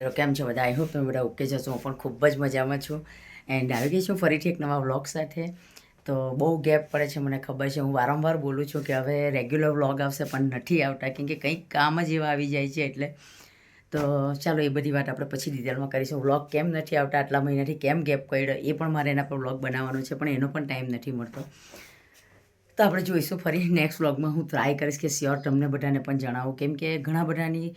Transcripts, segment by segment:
કેમ છો બધા? આઈ હોપ તમે બધા ઓકે જશો હું પણ ખૂબ જ મજામાં છું. એન્ડ આવી ગઈ છું ફરીથી એક નવા વ્લોગ સાથે. તો બહુ ગેપ પડે છે, મને ખબર છે. હું વારંવાર બોલું છું કે હવે રેગ્યુલર વ્લોગ આવશે, પણ નથી આવતા, કેમ કે કંઈક કામ જ એવા આવી જાય છે એટલે. તો ચાલો, એ બધી વાત આપણે પછી ડિટેલમાં કરીશું. વ્લોગ કેમ નથી આવતા, આટલા મહિનાથી કેમ ગેપ કર્યો, એ પણ મારે એના પર વ્લોગ બનાવવાનો છે, પણ એનો પણ ટાઈમ નથી મળતો. તો આપણે જોઈશું ફરી નેક્સ્ટ વ્લોગમાં હું ટ્રાય કરીશ કે શ્યોર તમને બધાને પણ જણાવું. કેમ કે ઘણા બધાની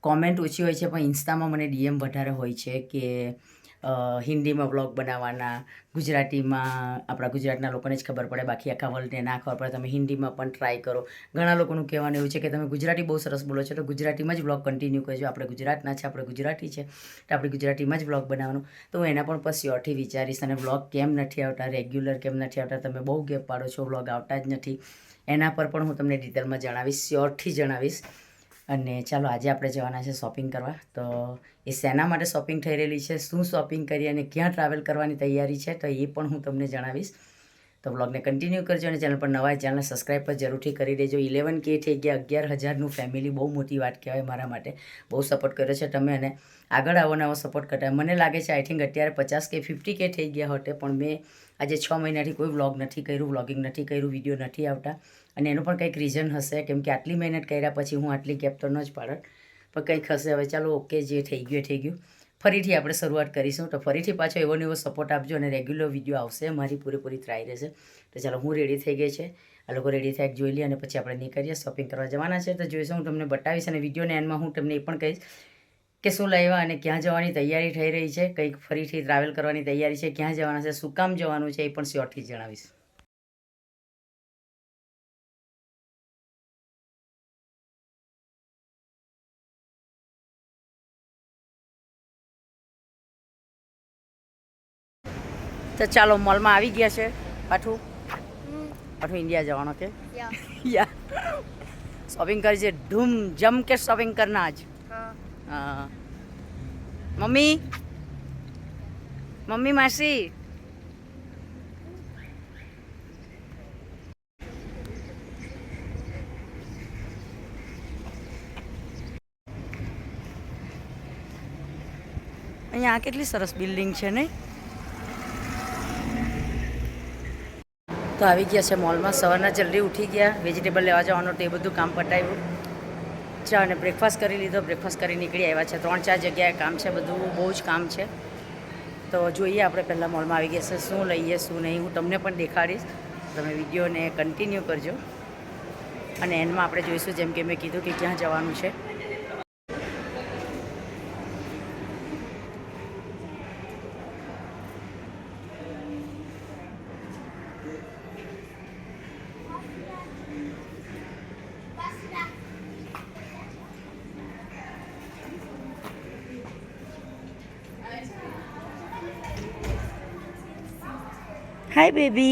કોમેન્ટ ઓછી હોય છે, પણ ઇન્સ્ટામાં મને ડીએમ વધારે હોય છે કે હિન્દીમાં વ્લોગ બનાવવાના, ગુજરાતીમાં, આપણા ગુજરાતના લોકોને જ ખબર પડે, બાકી આખા વર્લ્ડને ના ખબર પડે, તમે હિન્દીમાં પણ ટ્રાય કરો. ઘણા લોકોનું કહેવાનું એવું છે કે, તમે ગુજરાતી બહુ સરસ બોલો છો, તો ગુજરાતીમાં જ વ્લોગ કન્ટિન્યુ કરજો. આપણે ગુજરાતના છે, આપણે ગુજરાતી છે, તો આપણે ગુજરાતીમાં જ વ્લોગ બનાવવાનું. તો હું એના પણ પર વિચારીશ અને વ્લોગ કેમ નથી આવતા? રેગ્યુલર કેમ નથી આવતા? તમે બહુ ગેપ પાડો છો બ્લોગ આવતા જ નથી. એના પર પણ હું તમને ડિટેલમાં જણાવીશ, શ્યોરથી જણાવીશ. અને ચાલો આજે આપણે જવાના છે શોપિંગ કરવા. તો એ શેના માટે શોપિંગ થઈ રહેલી છે, શું શોપિંગ કરી અને ક્યાં ટ્રાવેલ કરવાની તૈયારી છે, તો એ પણ હું તમને જણાવીશ. તો બ્લોગને કન્ટિન્યુ કરજો અને ચેનલ પર નવા ચેનલ સબસ્ક્રાઈબ પર જરૂરથી કરી દેજો. ઇલેવન કે થઈ ગયા, અગિયાર હજારનું ફેમિલી બહુ મોટી વાત કહેવાય મારા માટે. બહુ સપોર્ટ કર્યો છે તમે અને આગળ આવો નવો સપોર્ટ કરતા. મને લાગે છે આઈ થિંક અત્યારે પચાસ કે ફિફ્ટી કે થઈ ગયા હોતે, પણ મેં આજે છ મહિનાથી કોઈ વ્લોગ નથી કર્યું વ્લોગિંગ નથી કર્યું વીડિયો નથી આવતા. અને એનું પણ કંઈક રીઝન હશે, કેમ કે આટલી મહેનત કર્યા પછી હું આટલી ગેપ તો ન જ પાડત. પણ કંઈક હશે, હવે ચાલો ઓકે જે થઈ ગયું થઈ ગયું. ફરીથી આપણે શરૂઆત કરીશું. તો ફરીથી પાછો એવો ને સપોર્ટ આપજો અને રેગ્યુલર વીડિયો આવશે. મારી પૂરેપૂરી ટ્રાય રહેશે. તો ચાલો, હું રેડી થઈ ગઈ છે. આ લોકો રેડી થાય જોઈ લઈએ અને પછી આપણે નીકળીએ. શોપિંગ કરવા જવાના છે. તો જોઈશું, હું તમને બતાવીશ અને વિડીયોને એન્ડમાં હું તમને એ પણ કહીશ કે શું લાવ્યા અને ક્યાં જવાની તૈયારી થઈ રહી છે. કંઈક ફરીથી ટ્રાવેલ કરવાની તૈયારી છે. ક્યાં જવાના છે? શું કામ જવાનું છે? એ પણ શ્યોરથી જણાવીશ. તો ચાલો મોલમાં આવી ગયા છે. પાઠું? પાઠું ઇન્ડિયા જવાનો કે. યા શોપિંગ કરી છે. ધૂમ જમ કે શોપિંગ કરના આજ હા. મમ્મી? મમ્મી માસી? અહીંયા કેટલી સરસ બિલ્ડિંગ છે નહીં તો આવી ગયા છે મોલમાં. સવારના જલ્દી ઉઠી ગયા. વેજીટેબલ લેવા જવાનું તે બધું કામ પટાવ્યું ચા અને બ્રેકફાસ્ટ કરી લીધો. બ્રેકફાસ્ટ કરી નીકળી આવ્યા છે. ત્રણ ચાર જગ્યાએ કામ છે, બધું બહુ જ કામ છે. તો જોઈએ આપણે પહેલાં મોલમાં આવી ગયા છે, શું લઈએ, શું નહીં, હું તમને પણ દેખાડીશ. તમે વિડીયોને કન્ટિન્યુ કરજો. અને એનમાં આપણે જોઈશું, જેમ કે મેં કીધું કે ક્યાં જવાનું છે. Baby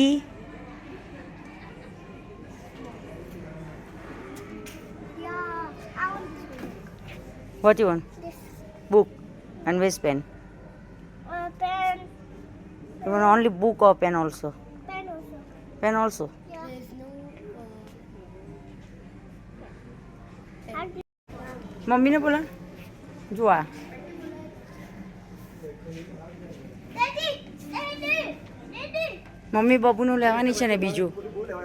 What you want? This. Book and which pen? Uh, pen. You want only book or pen also? Pen also. Pen also. Mommy, No, uh, Mommy ne. Mummy બાબુનું લેવાની છે ને બીજું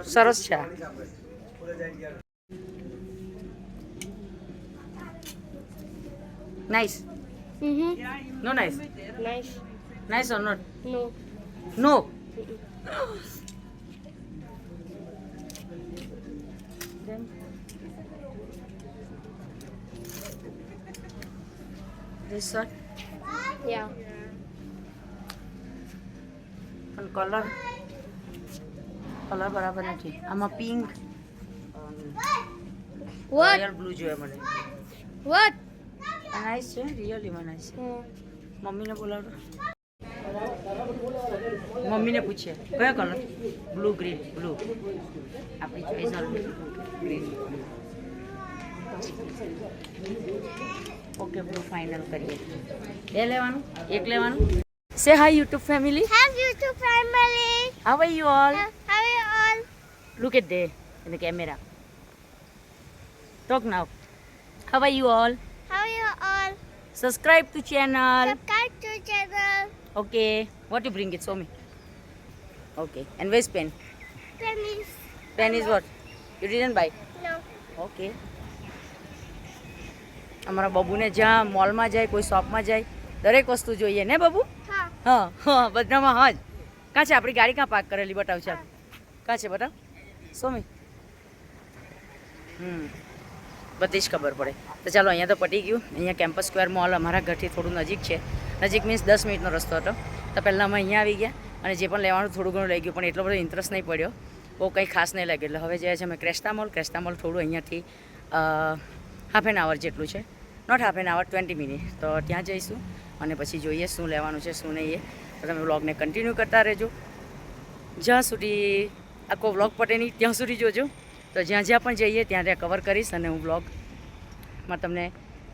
સરસ છે આ nice Mhm. No nice Nice. Nice or not No. No This one Yeah. પણ colour colour બરાબર નથી. આમાં પિંક What? રોયલ બ્લુ જોઈએ મને. વોટ નાઈસ છે રિયલીમાં નાઇસ છે. Uh, મમ્મીને બોલાવો મમ્મીને પૂછીએ કયો કલર બ્લુ ગ્રીન બ્લુ આપણી choice green okay blue final કરીએ. બે લેવાનું? એક લેવાનું? Say hi YouTube family have YouTube family. How are you all How are you all? Look at there in the camera Talk now. How are you all How are you all? Subscribe to channel. Subscribe to channel. Okay what you bring it so me okay and pen? Pen is. Pen is what you didn't buy No. Okay અમારા બબુને જ્યાં મોલમાં જાય કોઈ શોપમાં જાય દરેક વસ્તુ જોઈએ ને બબુ? હા. હા બધામાં હા જ. કાં છે? આપણી ગાડી કાં પાર્ક કરેલી? બતાવ ચાલ કાં છે? બતાવ. સોમી હમ. બધી જ ખબર પડે. તો ચાલો, અહીંયા તો પટી ગયું. અહીંયા કેમ્પસ સ્ક્વેર મોલ અમારા ઘરથી થોડું નજીક છે. નજીક મીન્સ દસ મિનિટનો રસ્તો હતો. તો પહેલાં અમે અહીંયા આવી ગયા અને જે પણ લેવાનું થોડું ઘણું લઈ ગયું, પણ એટલો બધો ઇન્ટરેસ્ટ નહીં પડ્યો. બહુ કંઈ ખાસ નહીં લાગ્યું એટલે હવે જે છે, અમે ક્રેસ્ટા મોલ ક્રેસ્ટા મોલ થોડું અહીંયાથી હાફ એન આવર જેટલું છે. Not half an hour twenty minute તો ત્યાં જઈશું અને પછી જોઈએ શું લેવાનું છે, શું નહીં એ. તો તમે વ્લોગને કન્ટિન્યુ કરતા રહેજો. જ્યાં સુધી આખો વ્લોગ પટે નહીં, ત્યાં સુધી જોજો. તો જ્યાં જ્યાં પણ જઈએ, ત્યાં ત્યાં કવર કરીશ અને હું વ્લોગમાં તમને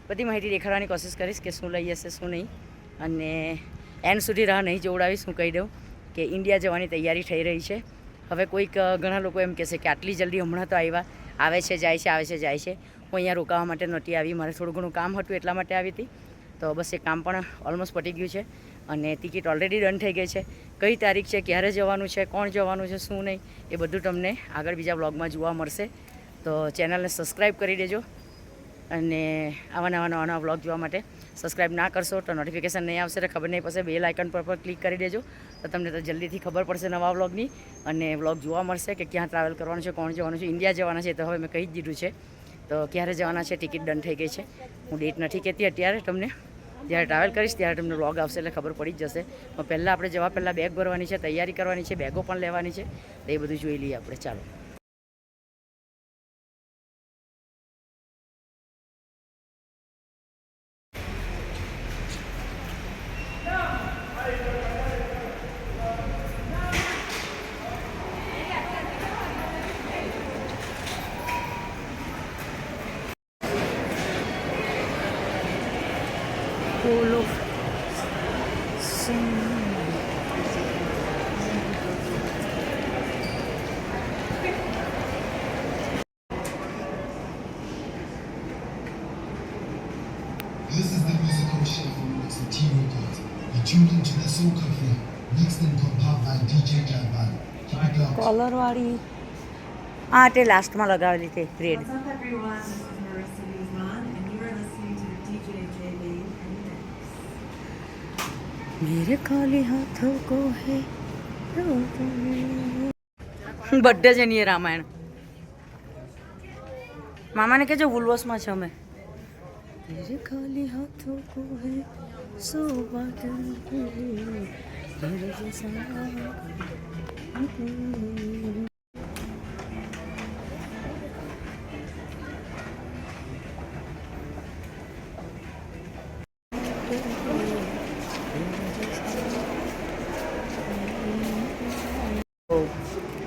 બધી માહિતી દેખાડવાની કોશિશ કરીશ કે શું લઈ હશે, શું નહીં. અને એન્ડ સુધી રાહ નહીં જોવડાવીશ, હું કહી દઉં કે ઇન્ડિયા જવાની તૈયારી થઈ રહી છે. હવે કોઈક ઘણા લોકો એમ કહેશે કે આટલી જલ્દી હમણાં તો આવ્યા. આવે છે, જાય છે, આવે છે, જાય છે. હું અહીંયા રોકાવા માટે નહોતી આવી. મારે થોડું ઘણું કામ હતું એટલા માટે આવી હતી. તો બસ એ કામ પણ ઓલમોસ્ટ પટી ગયું છે. અને ટિકિટ ઓલરેડી ડન થઈ ગઈ છે. કઈ તારીખ છે, ક્યારે જવાનું છે, કોણ જવાનું છે, શું નહીં, એ બધું તમને આગળ બીજા બ્લોગમાં જોવા મળશે. તો ચેનલને સબસ્ક્રાઈબ કરી દેજો અને આવા નવા નવા નવા વ્લોગ જોવા માટે સબસ્ક્રાઈબ ના કરશો તો નોટિફિકેશન નહીં આવશે તો ખબર નહીં પડશે. બેલ આઇકન પર પર ક્લિક કરી દેજો તો તમને તો જલ્દીથી ખબર પડશે નવા વ્લોગની અને વ્લોગ જોવા મળશે કે ક્યાં ટ્રાવેલ કરવાનું છે, કોણ જવાનું છે ઇન્ડિયા જવાના છે તો હવે મેં કહી જ દીધું છે. તો ક્યારે જવાના છે ટિકિટ ડન થઈ ગઈ છે. હું ડેટ નથી કહેતી અત્યારે, તમને જ્યારે ટ્રાવેલ કરીશ ત્યારે તમને વ્લોગ આવશે એટલે ખબર પડી જ જશે. પણ પહેલાં આપણે જવા પહેલાં બેગ ભરવાની છે, તૈયારી કરવાની છે બેગો પણ લેવાની છે. તો એ બધું જોઈ લઈએ આપણે. ચાલો ફૂલો This is the musical show from Mix and T Records. You tuned into the Soul Cafe, mixed and compiled by DJ Javan. Keep it locked. કોલરવાળી હા તે લાસ્ટમાં લગાવેલી તે red What's up, everyone? This is Marissa Guzman, and you are listening to DJ JB Remix. मेरे खाली हाथों को है બર્થડે છે નહીં એ રામાયણ મામાને કહેજો વુલવસમાં છે અમે मेरे खाली हाथों को है સોબત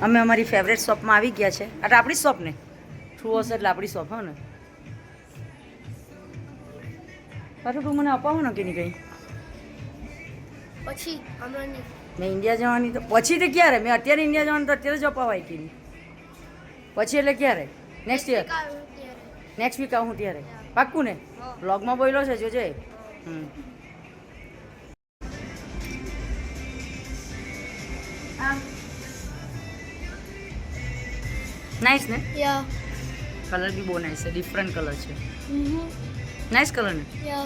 અમે અમારી ફેવરેટ શોપમાં આવી ગયા છે. એટલે આપણી શોપ ને? થ્રુ હશે એટલે આપણી શોપ હો ને? પાછું મને અપાવો ને કે નહીં કંઈ? પછી હમણાં નહીં. મેં ઇન્ડિયા જવાની તો પછી તો ક્યારે? મેં અત્યારે ઇન્ડિયા જવાનું તો અત્યારે જ કે નહીં. પછી એટલે ક્યારે? નેક્સ્ટ યર નેક્સ્ટ વીક આવું ત્યારે? પાક્કું ને? બ્લોગમાં બોલ્યો છે જોજે. હમ. નાઇસ ને? યા કલર બી બહુ નાઇસ છે ડિફરન્ટ કલર છે. નાઇસ કલર ને? યા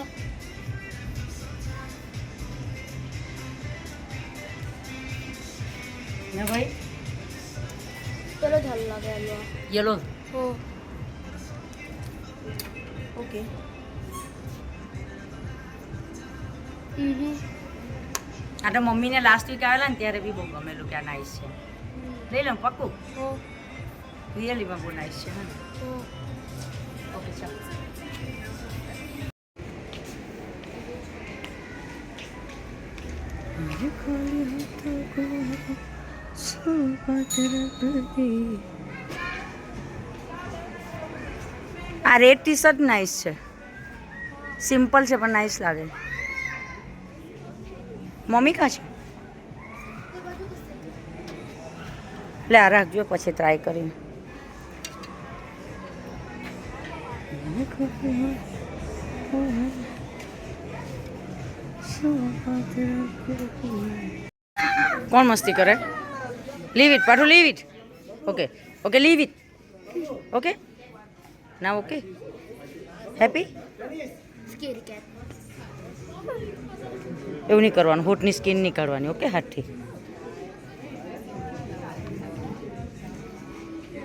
ને ભાઈ પેલો જ હાલ લાગે આલો યલો હો ઓકે હમ આ તો મમ્મીને લાસ્ટ વીક આવેલા ને ત્યારે બી બહુ ગમેલું કે આ નાઇસ છે લઈ લઉં પક્કું હો રિયલીમાં બહુ નાઇસ છે હા હો ઓકે ચાલો मेरे खाली हाथों को सोबत रखी આ રેડ ટી શર્ટ નાઇસ છે. સિમ્પલ છે, પણ નાઇસ લાગે. મમ્મી કાં છે? એટલે આ રાખજો, પછી ટ્રાય કરીને. કોણ મસ્તી કરે? Leave it પાટું leave it okay okay leave it okay ના ઓકે હેપી સ્કેરી કેટ એવું નહીં કરવાનું હોઠની સ્કિન નહીં કાઢવાની ઓકે હાથથી.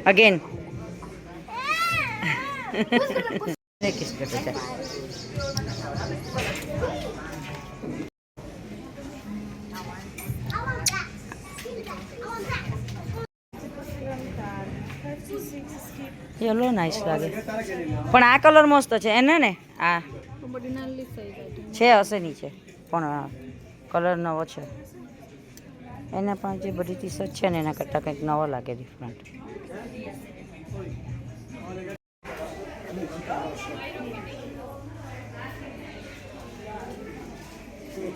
અગેન કિસ કરતો યલો નાઈસ લાગે. પણ આ કલર મસ્ત છે. એને ને? આ. છે, હશે નીચે. પણ કલર નવો છે. એના પણ જે બધી ટી શર્ટ છે ને, એના કરતાં કંઈક નવો લાગે different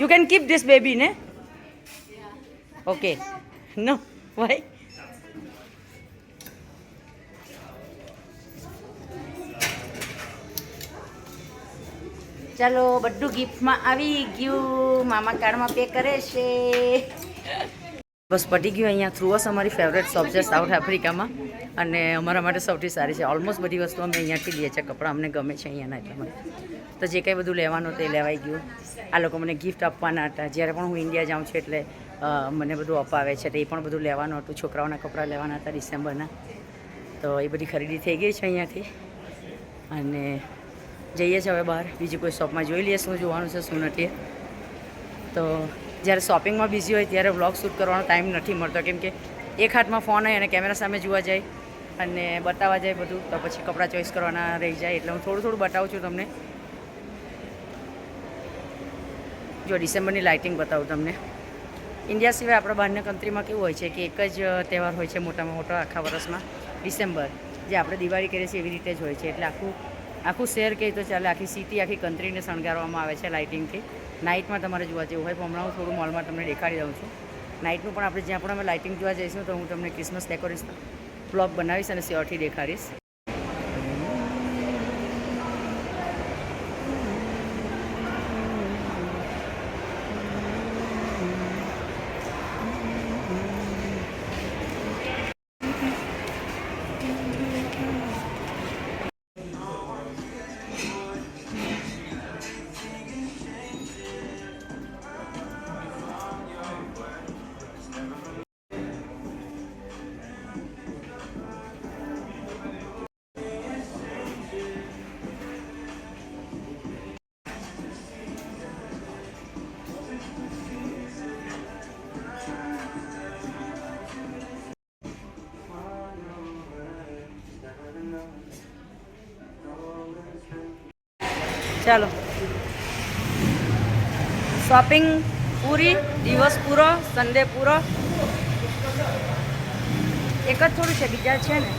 you can this baby, baby ને ઓકે No. Why? ચાલો બધું ગિફ્ટમાં આવી ગયું. મામા કાર્ડમાં પે કરે છે. બસ પટી ગયું અહીંયા. થ્રુઅસ અમારી ફેવરેટ શોપ છે સાઉથ આફ્રિકામાં અને અમારા માટે સૌથી સારી છે. ઓલમોસ્ટ બધી વસ્તુ અમે અહીંયાથી લઈએ છીએ. કપડાં અમને ગમે છે અહીંયાના એટલા માટે. તો જે કંઈ બધું લેવાનું તે લેવાઈ ગયું. આ લોકો મને ગિફ્ટ આપવાના હતા. જ્યારે પણ હું ઇન્ડિયા જાઉં છું એટલે મને બધું અપાવે છે. તો એ પણ બધું લેવાનું હતું. છોકરાઓના કપડાં લેવાના હતા ડિસેમ્બરના. તો એ બધી ખરીદી થઈ ગઈ છે અહીંયાથી. અને જઈએ છીએ હવે બહાર. બીજી કોઈ શોપમાં જોઈ લઈએ શું જોવાનું છે, શું નથી. તો જ્યારે શોપિંગમાં બિઝી હોય ત્યારે વ્લોગ શૂટ કરવાનો ટાઈમ નથી મળતો. કેમ કે એક હાથમાં ફોન હોય અને કેમેરા સામે જોવા જાય અને બતાવવા જાય બધું. તો પછી કપડાં ચોઈસ કરવાના રહી જાય. એટલે હું થોડું થોડું બતાવું છું તમને. જો ડિસેમ્બરની લાઇટિંગ બતાવું તમને. ઇન્ડિયા સિવાય આપણા બહારના કન્ટ્રીમાં કેવું હોય છે કે એક જ તહેવાર હોય છે મોટામાં મોટો આખા વર્ષમાં, ડિસેમ્બર, જે આપણે દિવાળી કરીએ છીએ એવી રીતે જ હોય છે. એટલે આખું આખું શહેર કહીએ તો ચાલે, આખી સિટી, આખી કન્ટ્રીને શણગારવામાં આવે છે લાઇટિંગથી. નાઇટમાં તમારે જોવા જેવું હોય, પણ હમણાં હું થોડું મોલમાં તમને દેખાડી દઉં છું. નાઇટનું પણ આપણે જ્યાં પણ અમે લાઇટિંગ જોવા જઈશું તો હું તમને ક્રિસમસ ડેકોરેશન બ્લોગ બનાવીશ અને સ્યોરથી દેખાડીશ. ચાલો. શોપિંગ પૂરી, દિવસ પૂરો સન્ડે પૂરો. એક જ થોડું છે, બીજા છે ને.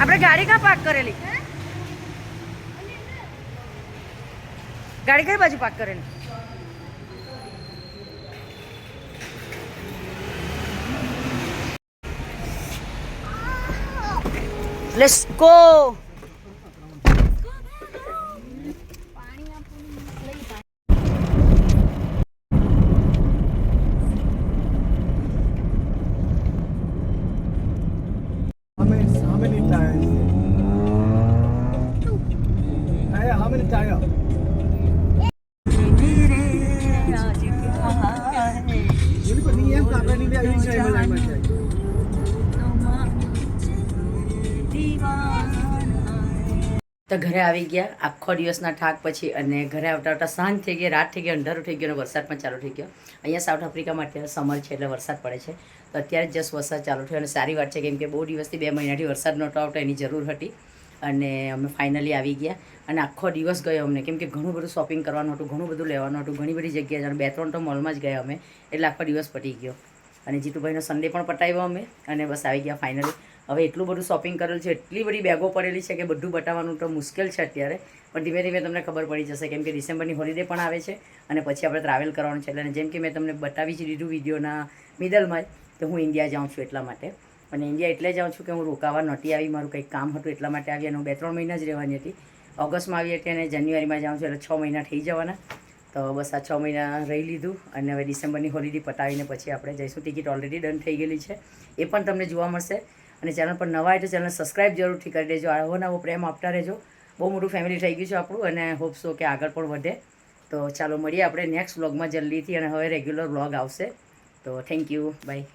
આપણે ગાડી ક્યાં પાર્ક કરેલી? ગાડી કઈ બાજુ પાર્ક કરેલી? Let's ગો ઘરે આવી ગયા. આખો દિવસના થાક પછી અને ઘરે આવતા આવતા સાંજ થઈ ગઈ, રાત થઈ ગઈ, અંધારું થઈ ગયું અને વરસાદ પણ ચાલુ થઈ ગયો. અહીંયા સાઉથ આફ્રિકામાં અત્યારે સમર છે એટલે વરસાદ પડે છે. તો અત્યારે જસ્ટ વરસાદ ચાલુ થયો અને સારી વાત છે કેમ કે બહુ દિવસથી બે મહિનાથી વરસાદ નહોતો આવતો, એની જરૂર હતી. અને અમે ફાઇનલી આવી ગયા અને આખો દિવસ ગયો અમને. કેમ કે ઘણું બધું શોપિંગ કરવાનું હતું, ઘણું બધું લેવાનું હતું, ઘણી બધી જગ્યાએ અને બે ત્રણ તો મોલમાં જ ગયા અમે. એટલે આખો દિવસ પટી ગયો. અને જીતુભાઈનો સન્ડે પણ પટાવ્યો અમે અને બસ આવી ગયા ફાઇનલી હવે એટલું બધું શોપિંગ કરેલું છે, એટલી બધી બેગો પડેલી છે કે બધું બતાવવાનું તો મુશ્કેલ છે અત્યારે. પણ ધીમે ધીમે તમને ખબર પડી જશે કેમ કે ડિસેમ્બરની હોલિડે પણ આવે છે અને પછી આપણે ટ્રાવેલ કરવાનું છે. એટલે જેમ કે મેં તમને બતાવી જ દીધું વિડીયોના મિડલમાં જ, તો હું ઇન્ડિયા જાઉં છું એટલા માટે. અને ઇન્ડિયા એટલે જાઉં છું કે હું રોકાવા નહોતી આવી, મારું કંઈક કામ હતું એટલા માટે આવી અને હું બે ત્રણ મહિના જ રહેવાની હતી. ઓગસ્ટમાં આવી હતી અને જાન્યુઆરીમાં જાઉં છું એટલે છ મહિના થઈ જવાના. તો બસ આ છ મહિના રહી લીધું અને હવે ડિસેમ્બરની હોલિડે પતાવીને પછી આપણે જઈશું. ટિકિટ ઓલરેડી ડન થઈ ગયેલી છે. એ પણ તમને જોવા મળશે. અને ચેનલ પર નવા એટલે ચેનલ સબસ્ક્રાઈબ જરૂરથી કરી દેજો. આવો નવો પ્રેમ આપતા રહેજો. બહુ મોટું ફેમિલી થઈ ગયું છે આપણું અને હોપ સો કે આગળ પણ વધે. તો ચાલો મળીએ આપણે નેક્સ્ટ વ્લોગમાં જલ્દીથી અને હવે રેગ્યુલર વ્લોગ આવશે. તો થેન્ક યુ બાય